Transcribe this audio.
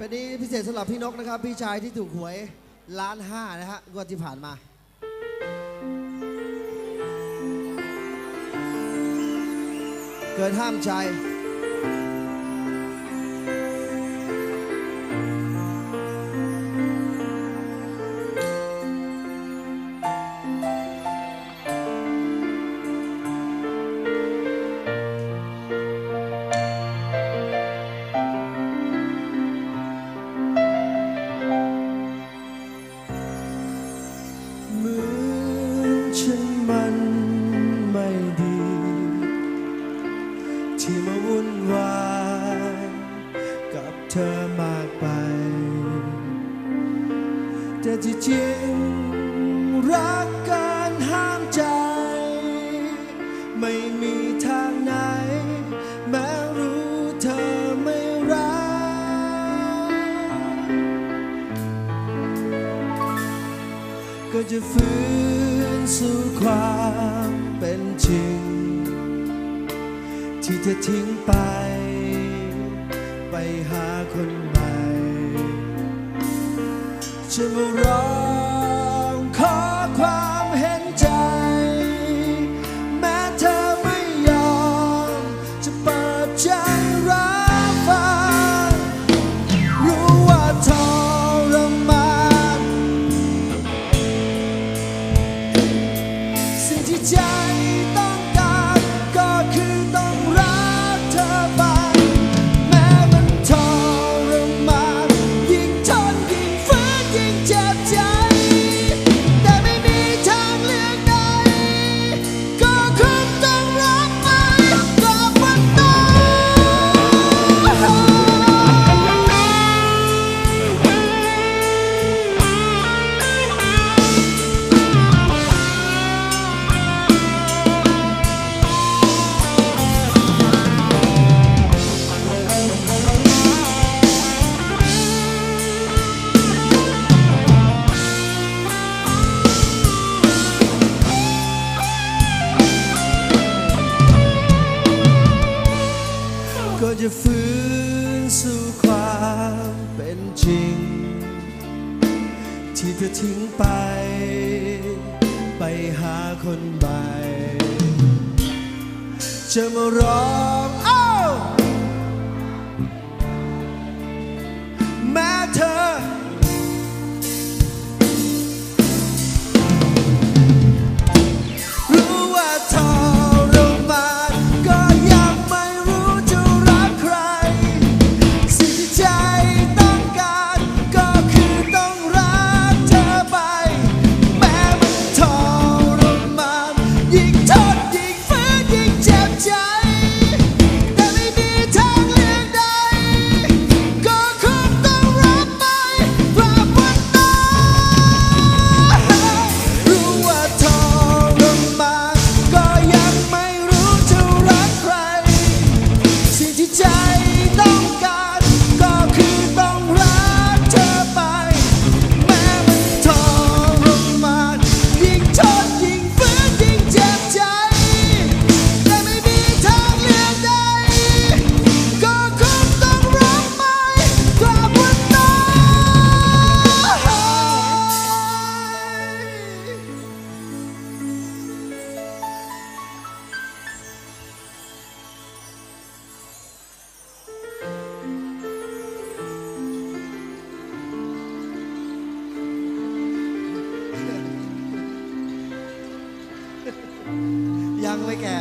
เป็นนี้พิเศษสำหรับพี่นกนะครับ พี่ชายที่ถูกหวยล้านห้านะฮะงวดที่ผ่านมาเกินห้ามใจ วุ่นวายกับเธอมากไป แต่ที่จริงรักการห้ามใจ ไม่มีทางไหน แม้รู้เธอไม่รัก ก็จะฟื้นสู่ความเป็นจริง ที่เธอทิ้งไป ไปหาคนใหม่จะมาร้องขอความเห็นใจ แม้เธอไม่ยอม จะเปิดใจรับฟังรู้ว่าทรมานสิ่งที่ใจ จะฟื้นสู่ความเป็นจริง ที่เธอทิ้งไป ไปหาคนใหม่จะมาร้อง ยังไม่แก่